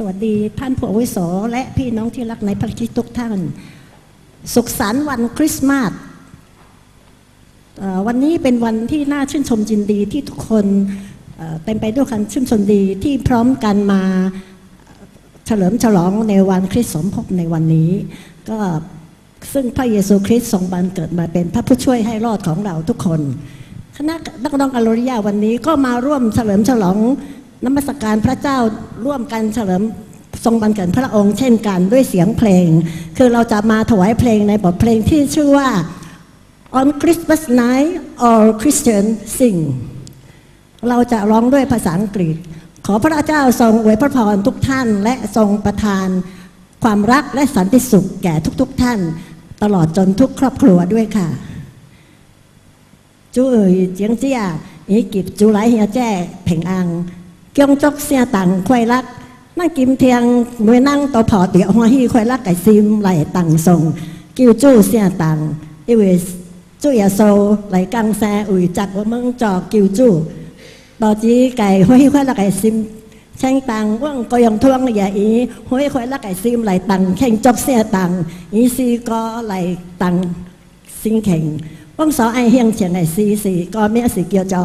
สวัสดีท่านผู้อาวุโสและพี่น้องที่รักในพระคริสต์ทุกท่าน สุขสันต์วันคริสต์มาสวันนี้เป็นวันที่น่าชื่นชมยินดีที่ทุกคนเอ่อเต็มไปด้วยความชื่นชมดีที่พร้อมกันมาเฉลิมฉลองในวันคริสต์สมภพในวันนี้ ก็ซึ่งพระเยซูคริสต์ทรงบันเกิดมาเป็นพระผู้ช่วยให้รอดของเราทุกคน คณะนักร้องอโลริยาวันนี้ก็มาร่วมเฉลิมฉลอง นมัสการพระเจ้าร่วมกันเฉลิมทรงบันเกิดพระองค์เช่นกันด้วยเสียงเพลง คือเราจะมาถวายเพลงในบทเพลงที่ชื่อว่า On Christmas Night All Christian Sing เราจะร้องด้วยภาษาอังกฤษ ขอพระเจ้าทรงอวยพระพรทุกท่าน และทรงประทาน ความรักและสันติสุขแก่ทุกๆทท่าน ตลอดจนทุกครอบครัวด้วยค่ะ chú ơi tiếng chia ý kịp chú lái nhà trẻ 平安 kyong chok xe tặng khoai lắc năng kim กี่งจกเสียตังควายรักนั่งกิมเทียงมวยนั่งต่อพอเตียวหัวฮีควายรักไก่ซิมไหลตังส่งกิวจู้เสียตังอีเวสจู้ยาโซไหลกังแซอุยจักว่ามึงจอกกิ้วจู้ต่อจีไก่หัวฮีควายรักไก่ซิมแข่งตังว่างก็ยังท่วงอย่าอีห้อยคอยละไก่ซิมไหลตังแข่งจบเสียตังอีซีก็ไหลตังซิงแข่งว่างสอไอเฮียงเฉียงไอซีสีก็เมียสีเกียวจอ